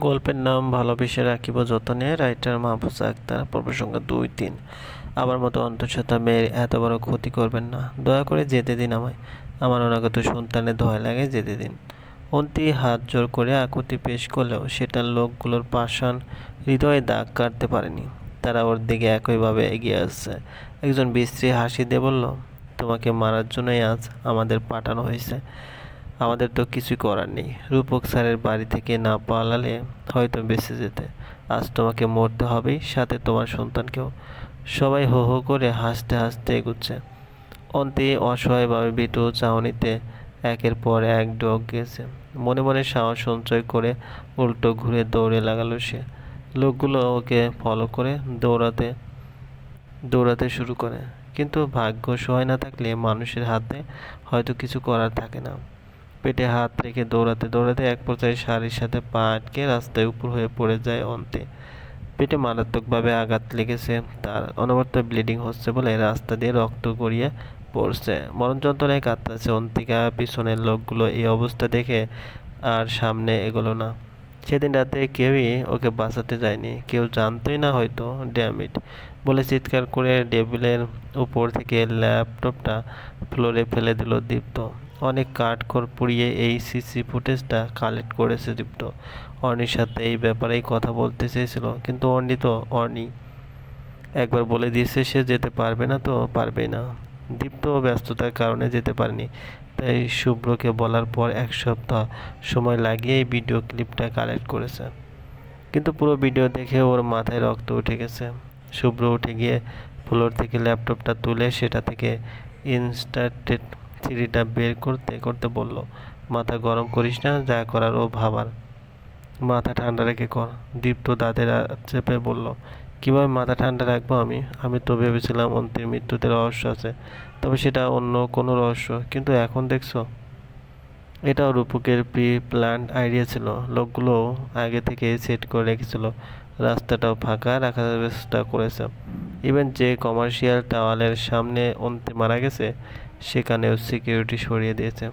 গল্পের নাম ভালোবেসে রাখিব যতনে, রাইটার মাহফুজা আক্তার পর্ব সংখ্যা দুই তিন। আমার মতো অন্তঃসত্ত্বা মেয়ের এত বড় ক্ষতি করবেন না। দয়া করে যেতে দিন আমায়। আমার অনাগত সন্তানের দয়া লাগে যেতে দিন। অন্তি হাত জোর করে আকুতি পেশ করলেও সেটা লোকগুলোর পাষাণ হৃদয়ে দাগ কাটতে পারেনি। তারা ওর দিকে একইভাবে এগিয়ে আসছে। একজন বিশ্রী হাসি দিয়ে বলল, তোমাকে মারার জন্যই আজ আমাদের পাঠানো হয়েছে। আমাদের তো কিছুই করার নেই। রূপক স্যারের বাড়ি থেকে না পালালে হয়তো বেঁচে যেতে। আজ তোমাকে মরতে হবেই, সাথে তোমার সন্তানকেও। সবাই হো হো করে হাসতে হাসতে এগুচ্ছে। অন্তে অসহায়ভাবে বিটু চাহনিতে একের পর এক ডগ গেছে। মনে মনে সাহস সঞ্চয় করে উল্টো ঘুরে দৌড়ে লাগালো সে। লোকগুলো ওকে ফলো করে দৌড়াতে দৌড়াতে শুরু করে। কিন্তু ভাগ্য সহায় না থাকলে মানুষের হাতে হয়তো কিছু করার থাকে না। পেটে হাত রেখে দৌড়াতে দৌড়াতে এক পর্যায়ে শাড়ির সাথে পা আটকে রাস্তায় উপর হয়ে পড়ে যায় অন্তে। পেটে মারাত্মকভাবে আঘাত লেগেছে, তার অনবরত ব্লিডিং হচ্ছে বলে রাস্তা দিয়ে রক্ত গড়িয়ে পড়ছে। মরণ যন্ত্রণায় কাঁদতেছে অন্তিকা, পিছনের লোকগুলো এই অবস্থা দেখে আর সামনে এগোলো না। সেদিন রাতে কেউই ওকে বাঁচাতে যায়নি, কেউ জানতোই না হয়তো ড্যামিট বলে চিৎকার করে টেবিলের উপর থেকে ল্যাপটপটা ফ্লোরে ফেলে দিল দীপ্ত। অনেক কাঠখড় পুড়িয়ে এই সিসি ফুটেজটা কালেক্ট করেছে দীপ্ত। অর্নির সাথে এই ব্যাপারেই কথা বলতে চেয়েছিল, কিন্তু অর্নি তো অর্নি একবার বলে দিয়েছে সে যেতে পারবে না তো পারবেই না। দীপ্ত ব্যস্ততার কারণে যেতে পারেনি, তাই শুভ্রকে বলার পর এক সপ্তাহ সময় লাগিয়ে এই ভিডিও ক্লিপটা কালেক্ট করেছে। কিন্তু পুরো ভিডিও দেখে ওর মাথায় রক্ত উঠে গেছে। শুভ্র উঠে গিয়ে ফ্লোর থেকে ল্যাপটপটা তুলে সেটা থেকে ইনস্টাটেড সিডিটা বের করতে করতে বলল, মাথা গরম করিস না, যা করার ও ভাবার। মাথা ঠান্ডা রেখে কর, দীপ্ত দাঁতের চেপে বলল, কীভাবে মাথা ঠান্ডা রাখব আমি? আমি তো ভেবেছিলাম অন্তিম মৃত্যুতে রহস্য আছে, তবে সেটা অন্য কোনো রহস্য, কিন্তু এখন দেখছ? এটাও রূপকের প্রি প্ল্যান্ড আইডিয়া ছিল, লোকগুলো আগে থেকে সেট করে রেখেছিল। রাস্তাটাও ফাঁকা, রাখার ব্যবস্থা করেছে। ইভেন যে কমার্শিয়াল টাওয়ালের সামনে অন্তে মারা গেছে, সেখানেও সিকিউরিটি সরিয়ে দিয়েছে।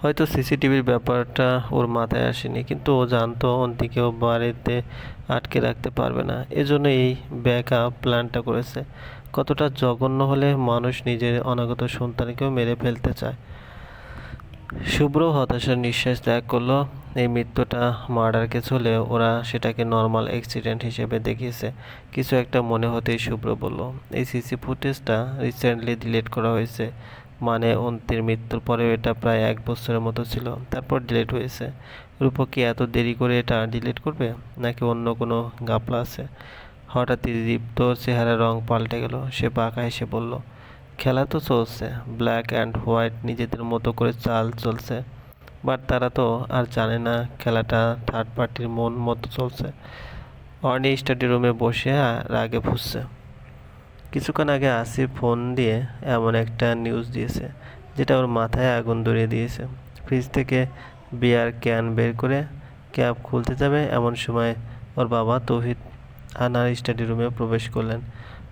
হয়তো সিসিটিভির ব্যাপারটা ওর মাথায় আসেনি, কিন্তু ও জানতো অন্তিকেও বাড়িতে আটকে রাখতে পারবে না। এজন্য এই ব্যাক আপ প্ল্যানটা করেছে। কতটা জঘন্য হলে মানুষ নিজের অনাগত সন্তানকেও মেরে ফেলতে চায়। শুভ্র হতাশার নিঃশ্বাস ত্যাগ করল এই মৃত্যুটা মার্ডার কেস ওরা সেটাকে নর্মাল অ্যাক্সিডেন্ট হিসেবে দেখিয়েছে। কিছু একটা মনে হতেই শুভ্র বলল, এই সিসি ফুটেজটা রিসেন্টলি ডিলিট করা হয়েছে। মানে অন্তির মৃত্যুর পরেও এটা প্রায় এক বছরের মতো ছিল, তারপর ডিলিট হয়েছে। রূপক কি এত দেরি করে এটা ডিলিট করবে, নাকি অন্য কোনো গাপলা আছে? হঠাৎই দীপ্ত চেহারা রং পাল্টে গেল, সে বাঁকা এসে বলল, খেলা তো চলছে ব্ল্যাক অ্যান্ড হোয়াইট নিজেদের মতো করে চাল চলছে। বাট তারা তো আর জানে না খেলাটা থার্ড পার্টির মন মতো চলছে। অর্নি স্টাডি রুমে বসে আর রাগে ফুসছে। কিছুক্ষণ আগে আসিফ ফোন দিয়ে এমন একটা নিউজ দিয়েছে, যেটা ওর মাথায় আগুন ধরিয়ে দিয়েছে। ফ্রিজ থেকে বিয়ার ক্যান বের করে ক্যাব খুলতে যাবে এমন সময় ওর বাবা তৌহিদ আনার স্টাডি রুমে প্রবেশ করলেন।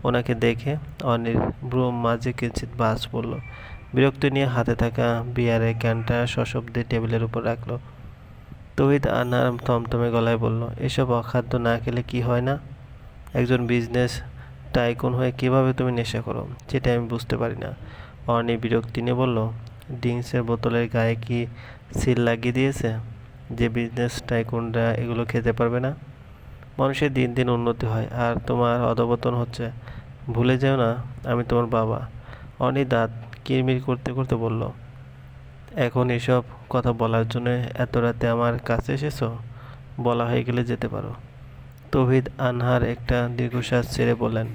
ওনাকে দেখে অনির ব্রুম মাঝে কিঞ্চিত বাস পড়ল। বিরক্ত নিয়ে হাতে থাকা বিয়ারের ক্যানটা সশব্দে টেবিলের উপর রাখল। তৌহিদ আনার থমথমে গলায় বলল, এসব অখাদ্য না খেলে কি হয় না? একজন বিজনেস টাইকুন হয়ে কীভাবে তুমি নেশা করো? সেটা আমি বুঝতে পারি না। অর্নি বিরক্তি নিয়ে বলল ড্রিঙ্কসের বোতলের গায়ে কি সিল লাগিয়ে দিয়েছে যে বিজনেস টাইকুনরা এগুলো খেতে পারবে না? মানুষের দিন দিন উন্নতি হয় আর তোমার অধপতন হচ্ছে। ভুলে যেও না, আমি তোমার বাবা। অনি দাঁত কিরমির করতে করতে বলল, এখন এসব কথা বলার জন্য এত রাতে আমার কাছে এসেছ? বলা হয়ে গেলে যেতে পারো। তৌহিদ আনহার একটা দীর্ঘশ্বাস ছেড়ে বললেন,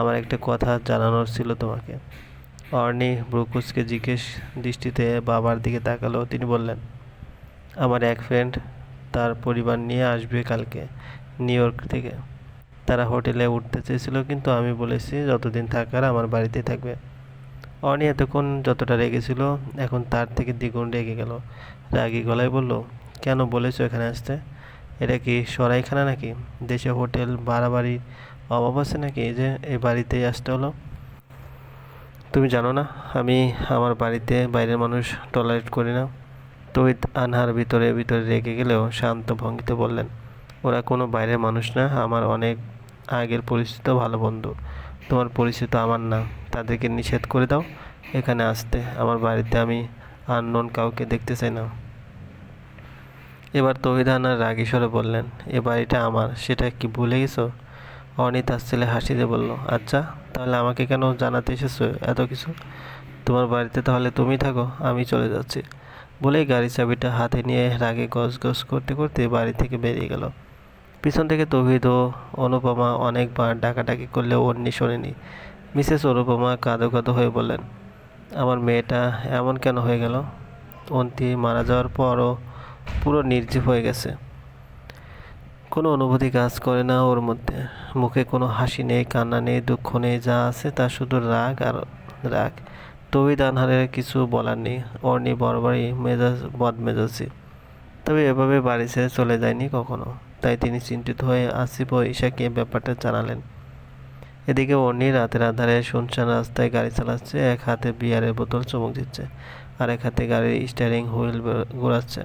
আমার একটা কথা জানানোর ছিল তোমাকে। অর্নি ব্রুকুসকে জিজ্ঞেস দৃষ্টিতে বাবার দিকে তাকালো। তিনি বললেন, আমার এক ফ্রেন্ড তার পরিবার নিয়ে আসবে কালকে নিউ ইয়র্ক থেকে। তারা হোটেলে উঠতে চেয়েছিল, কিন্তু আমি বলেছি যতদিন থাকার আমার বাড়িতেই থাকবে। অর্নি এতক্ষণ যতটা রেগেছিল, এখন তার থেকে দ্বিগুণ রেগে গেল। রাগি গলায় বলল, কেন বলেছ এখানে আসতে? এটা কি সরাইখানা নাকি? দেশে হোটেল, বাড়াবাড়ির অভাব আছে নাকি? যে, এই বাড়িতেই আসতে হলো। তুমি জানো না, আমি আমার বাড়িতে বাইরের মানুষ টলারেট করি না। তহিদ আনহার ভিতরে ভিতরে রেগে গেলেও শান্ত ভঙ্গিতে বললেন, ওরা কোনো বাইরের মানুষ না, আমার অনেক আগের পরিচিত ভালো বন্ধু। তোমার পরিচিত আমার না। তাদেরকে নিষেধ করে দাও। এখানে আসতে। আমার বাড়িতে আমি আননোন কাউকে দেখতে চাই না। এবার তহিদ আনার রাগী বললেন, এ বাড়িটা আমার, সেটা কি ভুলে গেছো? অনি তার ছেলে হাসিতে বলল আচ্ছা তাহলে আমাকে কেন জানাতে এসেছ এত কিছু? তোমার বাড়িতে তাহলে তুমি থাকো, আমি চলে যাচ্ছি। বলেই গাড়ির চাবিটা হাতে নিয়ে রাগে গজ গজ করতে করতে বাড়ি থেকে বেরিয়ে গেল। পিছন থেকে তৌহিদ ও অনুপমা অনেকবার ডাকাডাকি করলেও অন্যি শোনেনি। মিসেস অনুপমা কাঁদো কাঁদো হয়ে বললেন, আমার মেয়েটা এমন কেন হয়ে গেল? অন্তি মারা যাওয়ার পরও পুরো নির্জীব হয়ে গেছে। কোনো অনুভূতি কাজ করে না ওর মধ্যে। মুখে কোনো হাসি নেই, কান্না নেই, দুঃখ নেই, যা আছে তা শুধু রাগ আর রাগ। তবে আনহারের কিছু বলার নেই। ওর অর্নি বরাবরই মেজাজ বদ মেজাজি তবে এভাবে বাড়ি ছেড়ে চলে যায়নি কখনো। তাই তিনি চিন্তিত হয়ে আসিফ ও ঈশাকে ব্যাপারটা জানালেন। এদিকে অর্নি রাতের আধারে শুনশান রাস্তায় গাড়ি চালাচ্ছে, এক হাতে বিয়ারের বোতল চমক দিচ্ছে আর এক হাতে গাড়ির স্টিয়ারিং হুইল ঘোরাচ্ছে।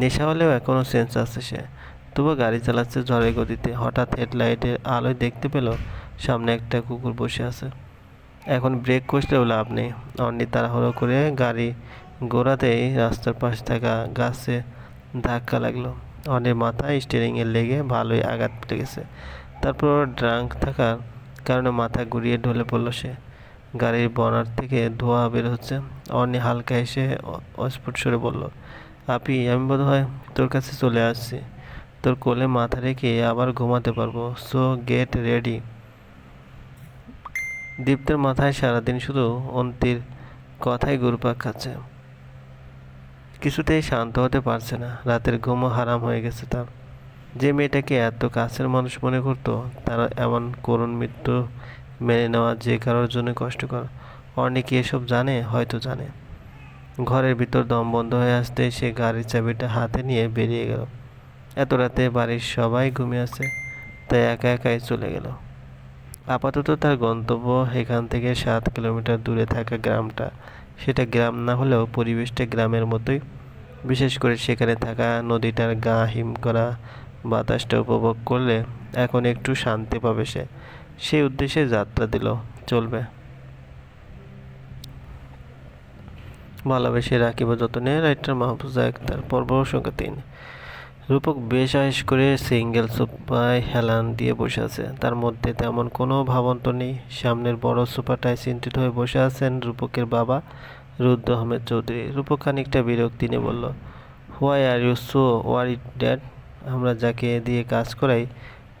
নেশা হলেও এখনও সেন্স আছে সে। তবুও গাড়ি চালাচ্ছে ঝড়ের গতিতে। হঠাৎ হেডলাইটের আলোয় দেখতে পেল, সামনে একটা কুকুর বসে আছে। এখন ব্রেক কষলেও লাভ নেই। অর্নি তাড়াহুড়ো করে গাড়ি গোড়াতেই রাস্তার পাশে থাকা গাছে ধাক্কা লাগল। অর্নির মাথায় স্টিয়ারিংয়ে লেগে ভালোই আঘাত লেগেছে তারপর ড্রাঙ্ক থাকার কারণে মাথা ঘুরিয়ে ঢলে পড়ল সে। গাড়ির বনার থেকে ধোঁয়া বের হচ্ছে। অর্নি হালকা এসে অস্ফুট সরে বলল, আপি, আমি বোধ হয় তোর কাছে চলে আসছি। তোর কোলে মাথা রেখে আবার ঘুমাতে পারব। So get ready. দীপ্তের মাথায় সারাদিন শুধু অন্তির কথাই গুরুপাক খাচ্ছে। কিছুতেই শান্ত হতে পারছে না। রাতের ঘুমও হারাম হয়ে গেছে তার। যে মেয়েটাকে এত কাছের মানুষ মনে করতো, তার এমন করুণ মৃত্যু মেনে নেওয়া যে কারোর জন্য কষ্টকর। অনেকে এসব জানে, হয়তো জানে। ঘরের ভিতর দম বন্ধ হয়ে আসতে সে গাড়ির চাবিটা হাতে নিয়ে বেরিয়ে গেল। এত রাতে বাড়ির সবাই ঘুমিয়ে আছে, তাই একা একাই চলে গেল। আপাতত তার গন্তব্য এখান থেকে সাত কিলোমিটার দূরে থাকা গ্রামটা। সেটা গ্রাম না হলেও পরিবেশটা গ্রামের মতোই। বিশেষ করে সেখানে থাকা নদীটার গা হিম করা বাতাসটা উপভোগ করলে এখন একটু শান্তি পাবে সে। সেই উদ্দেশ্যে যাত্রা দিল, চলবে। ভালোবেসে রাখিব যতনে রাইটার মাহফুজা আক্তার পর্ব সংখ্যা তিন। রূপক বেশ আয়েস করে সিঙ্গেল সোফায় হেলান দিয়ে বসে আছে। তার মধ্যে তেমন কোনো ভাবন্ত নেই। সামনের বড় সোফাটায় চিন্তিত হয়ে বসে আছেন রূপকের বাবা রুদ্র আহমেদ চৌধুরী। রূপক খানিকটা বিরক্তি নিয়ে বলল why are you so worried dad আমরা যাকে দিয়ে কাজ করাই,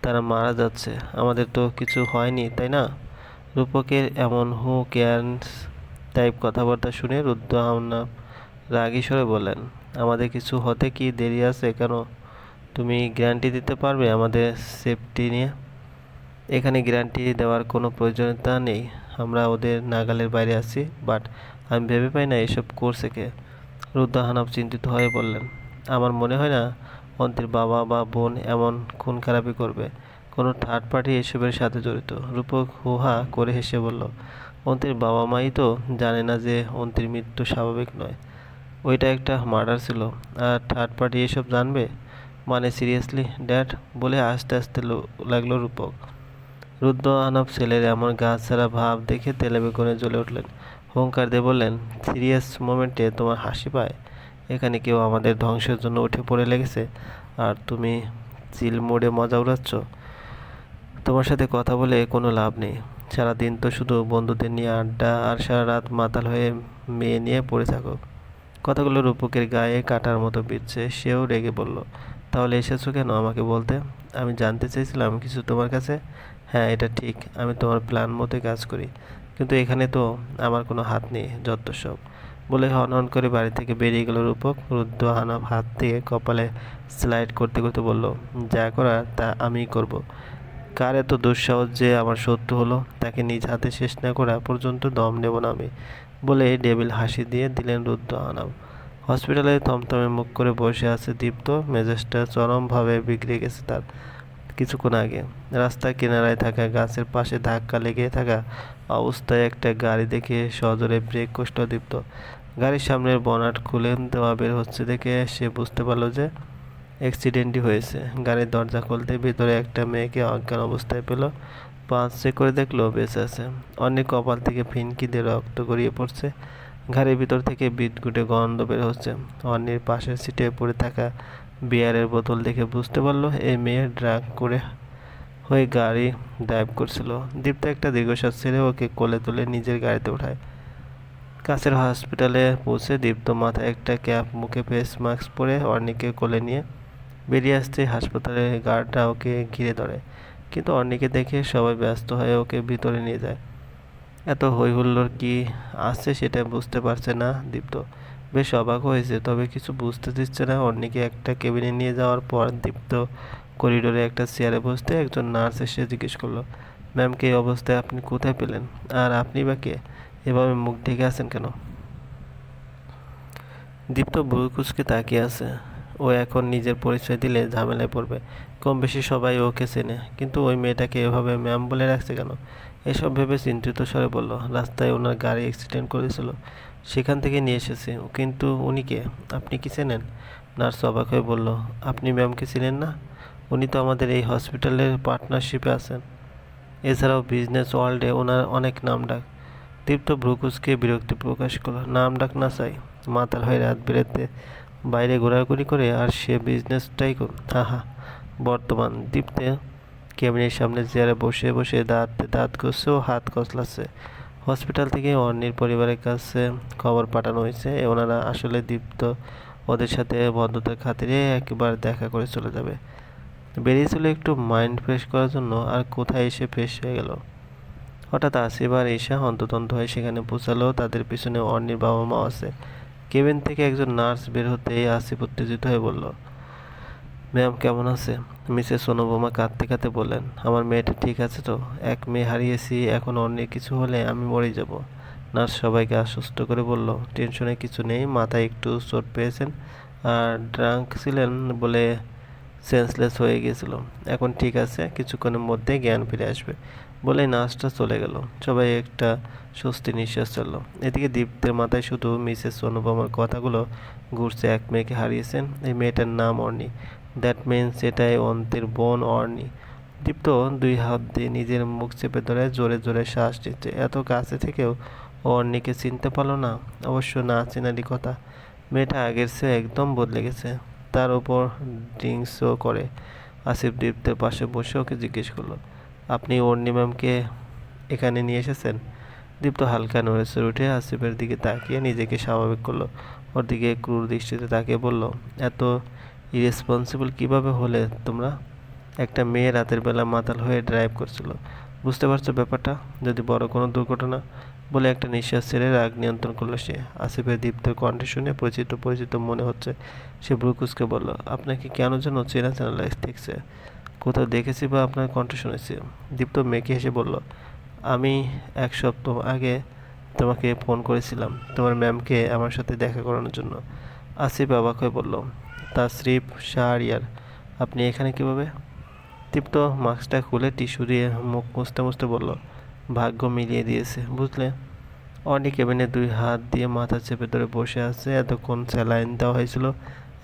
তারা মারা যাচ্ছে। আমাদের তো কিছু হয়নি, তাই না? রূপকের এমন হু কেয়ারস টাইপ কথাবার্তা শুনে রুদ্র আহনাব রাগী স্বরে বললেন, আমাদের কিছু হতে কি দেরি আছে কেন? তুমি গ্যারান্টি দিতে পারবে আমাদের সেফটি নিয়ে? এখানে গ্যারান্টি দেওয়ার কোনো প্রয়োজনীয়তা নেই। আমরা ওদের নাগালের বাইরে আছি, বাট আমি ভেবে পাই না এসব করছে কে। রুদ্র চিন্তিত হয়ে বললেন, আমার মনে হয় না অন্তির বাবা বা বোন এমন খুন খারাপি করবে। কোনো থার্ড পার্টি এসবের সাথে জড়িত। রূপক হুহা করে হেসে বলল, অন্তির বাবা মাই তো জানে না যে অন্তির মৃত্যু স্বাভাবিক নয়। ওইটা একটা মার্ডার ছিল। আর থার্ড পার্টি এসব জানবে? মানে সিরিয়াসলি ড্যাড বলে আস্তে আস্তে লাগল রূপক। রুদ্র আনব ছেলের এমন গাছ ছাড়া ভাব দেখে তেলে বেগুনে জ্বলে উঠলেন। হুঙ্কার দিয়ে বললেন, সিরিয়াস মোমেন্টে তোমার হাসি পায়? এখানে কেউ আমাদের ধ্বংসের জন্য উঠে পড়ে লেগেছে। আর তুমি চিল মোড়ে মজা উড়াচ্ছ। তোমার সাথে কথা বলে কোনো লাভ নেই। সারাদিন তো শুধু বন্ধুদের নিয়ে আড্ডা আর সারা রাত মাতাল হয়ে মেয়ে নিয়ে পড়ে থাকো। কথাগুলো রূপকের গায়ে কাটার মতো বিচ্ছে সেও রেগে বলল, তাহলে এসেছ কেন আমাকে বলতে? আমি জানতে চেয়েছিলাম কিছু তোমার কাছে? হ্যাঁ এটা ঠিক, আমি তোমার প্ল্যান মতোই কাজ করি। কিন্তু এখানে তো আমার কোনো হাত নেই, যত সব। বলে হন হন করে বাড়ি থেকে বেরিয়ে গেল রূপক। রুদ্র হানাব হাত দিয়ে কপালে স্লাইড করতে করতে বলল, যা করার তা আমিই করব। কার এত দুঃসাহস যে আমার শত্রু হলো? তাকে নিজ হাতে শেষ না করা পর্যন্ত দম নেব না আমি। বলে ডেবিল হাসি দিয়ে দিলেন রুদ্র আনাব হসপিটালে থমথমে মুখ করে বসে আছে দীপ্ত। মেজাজটা চরমভাবে বিগড়ে গেছে তার কিছুক্ষণ আগে। রাস্তার কিনারায় থাকা গাছের পাশে ধাক্কা লেগে থাকা অবস্থায় একটা গাড়ি দেখে সজোরে ব্রেক কষ্ট দীপ্ত। গাড়ির সামনের বনাট খুলে দেওয়া বের হচ্ছে দেখে সে বুঝতে পারল যে অ্যাক্সিডেন্টই হয়েছে। গাড়ির দরজা খুলতে ভিতরে একটা মেয়েকে অজ্ঞান অবস্থায় পেল। পাঁচ চেক করে দেখল বেঁচে আছে। অনেক কপাল থেকে ফিনকি দিয়ে রক্ত গড়িয়ে পড়ছে। গাড়ির ভিতর থেকে বিদ্যুটে গন্ধ বের হচ্ছে। অন্যের পাশের সিটে পড়ে থাকা বিয়ারের বোতল দেখে বুঝতে পারল এই মেয়ে ড্রাগ করে হয়ে গাড়ি ড্রাইভ করছিল। দীপ্ত একটা দীর্ঘশ্বাস ছেড়ে ওকে কোলে তুলে নিজের গাড়িতে ওঠায় কাছের হসপিটালে পৌঁছে দীপ্ত মাথায় একটা ক্যাপ মুখে ফেস মাস্ক পরে অর্ণিকে কোলে নিয়ে বেরিয়ে আসতে হাসপাতালের গার্ডরা ওকে ঘিরে ধরে। কিন্তু অর্ণিকে দেখে সবাই ব্যস্ত হয়ে ওকে ভিতরে নিয়ে যায়। এত হই হুল্লোড় কি আসছে সেটা বুঝতে পারছে না দীপ্ত। বেশ অবাক হয়েছে, তবে কিছু বুঝতে দিচ্ছে না। অন্যকে একটা কেবিনে নিয়ে যাওয়ার পর দীপ্ত করিডোরে একটা চেয়ারে বসতে একজন নার্স এসে জিজ্ঞেস করল ম্যামকে এই অবস্থায় আপনি কোথায় পেলেন? আর আপনি বা কে? এভাবে মুখ ঢেকে আছেন কেন? দীপ্ত বুকুসকে তাকিয়ে আছে। ও এখন নিজের পরিচয় দিলে ঝামেলায় পড়বে। কম বেশি সবাই ওকে চেনে, কিন্তু ওই মেয়েটাকে এভাবে ম্যাম বলে রাখছে কেন? এসব ভেবে চিন্তিত স্বরে বলল, রাস্তায় ওনার গাড়ি অ্যাক্সিডেন্ট করেছিল। সেখান থেকে নিয়ে এসেছি। কিন্তু উনি কে? আপনি কি চেনেন? নার্স অবাক হয়ে বলল, আপনি ম্যামকে চিনেন না? উনি তো আমাদের এই হসপিটালের পার্টনারশিপে আছেন। এছাড়াও বিজনেস ওয়ার্ল্ডে ওনার অনেক নাম ডাক। দীপ্ত ব্রুকুসকে বিরক্তি প্রকাশ করল, নাম ডাক না চাই মাতাল হয়ে রাত বেরোতে বাইরে ঘোরাঘুরি করে আর সে বিজনেসটাই হা হা বর্তমান দীপ্তে কেবিনের সামনে চেয়ারে বসে বসে দাঁত দাঁত ঘষছে ও হাত কচলাচ্ছে। হসপিটাল থেকে অন্যের পরিবারের কাছে খবর পাঠানো হয়েছে, ওনারা আসলে দীপ্ত ওদের সাথে বন্ধুদের খাতিরে একবার দেখা করে চলে যাবে। বেরিয়েছিল একটু মাইন্ড ফ্রেশ করার জন্য আর কোথায় এসে ফ্রেশ হয়ে গেল? হঠাৎ আসিফ আর ঈশা হন্ততন্ত হয়ে সেখানে পৌঁছালো। তাদের পিছনে অন্যের বাবা মা আছে। কেবিন থেকে একজন নার্স বের হতেই আসিফ উত্তেজিত হয়ে বলল, ম্যাম, কেমন আছে? মিসেস সোনোবোমা কাঁদতে কাঁদতে বললেন, আমার মেয়েটা ঠিক আছে তো? এক মেয়ে হারিয়েছি, এখন অন্য কিছু হলে আমি মরে যাব। নার্স সবাইকে আশ্বস্ত করে বলল, টেনশনে কিছু নেই, মাথায় একটু চোট পেয়েছেন আর ড্রাঙ্ক ছিলেন বলে সেন্সলেস হয়ে গিয়েছিল। এখন ঠিক আছে, কিছুক্ষণের মধ্যে জ্ঞান ফিরে আসবে। বলে নার্সটা চলে গেল। সবাই একটা স্বস্তি নিঃশ্বাস চলল এদিকে দীপ্তের মাথায় শুধু মিসেস অনুপমার কথাগুলো ঘুরছে এক মেয়েকে হারিয়েছেন। এই মেয়েটার নাম অর্নি। দ্যাট মিনস এটাই অন্তের বোন অর্নি। দীপ্ত দুই হাত দিয়ে নিজের মুখ চেপে ধরে জোরে জোরে শ্বাস নিচ্ছে। এত কাছে থেকেও অর্নিকে চিনতে পারল না। অবশ্য না চেনারই কথা। মেয়েটা আগের চেয়ে একদম বদলে গেছে। তার উপর ড্রিঙ্কসও করে। আসিফ দীপ্তের পাশে বসে ওকে জিজ্ঞেস করল আপনি অর্নি ম্যামকে এখানে নিয়ে এসেছেন? দীপ্ত হালকা নড়েছে উঠে আসিফের দিকে তাকিয়ে নিজেকে স্বাভাবিক করল। ওর দিকে ক্রুর দৃষ্টিতে তাকিয়ে বলল, এত ইরেসপন্সিবল কীভাবে হলে তোমরা? একটা মেয়ে রাতের বেলা মাতাল হয়ে ড্রাইভ করছিল। বুঝতে পারছ ব্যাপারটা? যদি বড় কোনো দুর্ঘটনা বলে একটা নিঃশ্বাস ছেড়ে রাগ নিয়ন্ত্রণ করল সে? আসিফের দীপ্তের কণ্ঠে শুনে পরিচিত পরিচিত মনে হচ্ছে। সে ব্রুকুসকে বলল, আপনাকে কেন যেন চেনা চেনা লাগছে কোথাও দেখেছি বা আপনার কণ্ঠ শুনেছি? দীপ্ত মেয়েকে হেসে বলল, আমি এক সপ্তাহ আগে তোমাকে ফোন করেছিলাম, তোমার ম্যামকে আমার সাথে দেখা করানোর জন্য। আসিফ অবাক হয়ে বলল তাসরিফ শাহরিয়ার, আপনি এখানে কীভাবে? তৃপ্ত মাস্কটা খুলে টিস্যু দিয়ে মুখ মুছতে মুছতে বলল, ভাগ্য মিলিয়ে দিয়েছে, বুঝলে? অনেক কেবিনে দুই হাত দিয়ে মাথা চেপে ধরে বসে আছে, এতক্ষণ স্যালাইন দেওয়া হয়েছিল,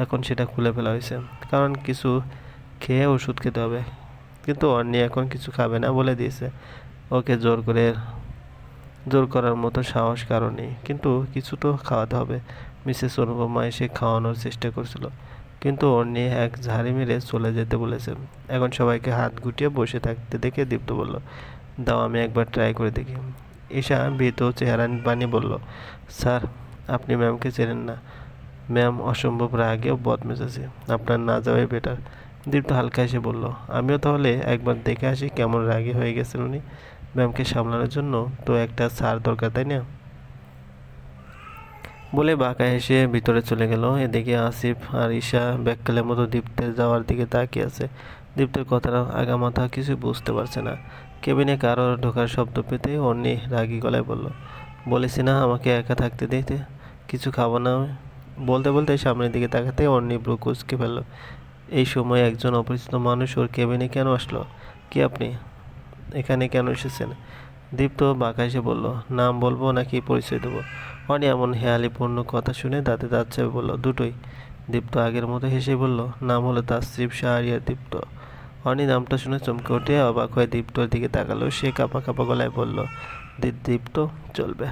এখন সেটা খুলে ফেলা হয়েছে। কারণ কিছু খেয়ে ওষুধ খেতে হবে। কিন্তু অন্নি এখন কিছু খাবে না বলে দিয়েছে। ওকে জোর করে, জোর করার মতো সাহস কারণেই কিন্তু কিছু তো খাওয়াতে হবে। মিসেস অনুপমা এসে খাওয়ানোর চেষ্টা করছিল। কিন্তু অন্যে এক ঝাড়ি মেরে চলে যেতে বলেছে। এখন সবাইকে হাত গুটিয়ে বসে থাকতে দেখে দীপ্ত বলল, দাও, আমি একবার ট্রাই করে দেখি। ঈশা ভীত চেহারা বানিয়ে বলল, স্যার, আপনি ম্যামকে চেনেন না। ম্যাম অসম্ভব রাগেও বদমেজাজি। আপনার না যাওয়াই বেটার দীপ্ত হালকা এসে বলল, আমিও তাহলে একবার দেখে আসি কেমন রাগী হয়ে গেছেন উনি। ম্যামকে সামলানোর জন্য তো একটা সার দরকার, তাই না? বলে বাঁকা হেসে ভিতরে চলে গেল। এদিকে আসিফ আর ঈশা ব্যাককালের মতো দীপ্তের যাওয়ার দিকে তাকিয়ে আছে। দীপ্তের কথাটা আগামাথা কিছু বুঝতে পারছে না। কেবিনে কারও ঢোকার শব্দ পেতে অন্যি রাগি গলায় বলল বলেছি না আমাকে একা থাকতে দিতে? কিছু খাব না বলতে বলতে সামনের দিকে তাকাতে অন্যি ব্রু কুচকে ফেলল এই সময় একজন অপরিচিত মানুষ ওর কেবিনে কেন আসলো? কি আপনি? এখানে কেন এসেছেন? দীপ্ত বাঁকা এসে বলল, নাম বলব নাকি পরিচয় দেবো? অনি এমন হেয়ালিপূর্ণ কথা শুনে দাঁতে দাঁত চেপে বলল, দুটোই। দীপ্ত আগের মতো হেসে বলল, নাম হলো তাসরিফ শাহরিয়া দীপ্ত। অনি নামটা শুনে চমকে উঠে অবাক হয়ে দীপ্তর দিকে তাকালো। সে কাঁপা কাঁপা গলায় বলল, "দি- দীপ্ত, চলবে।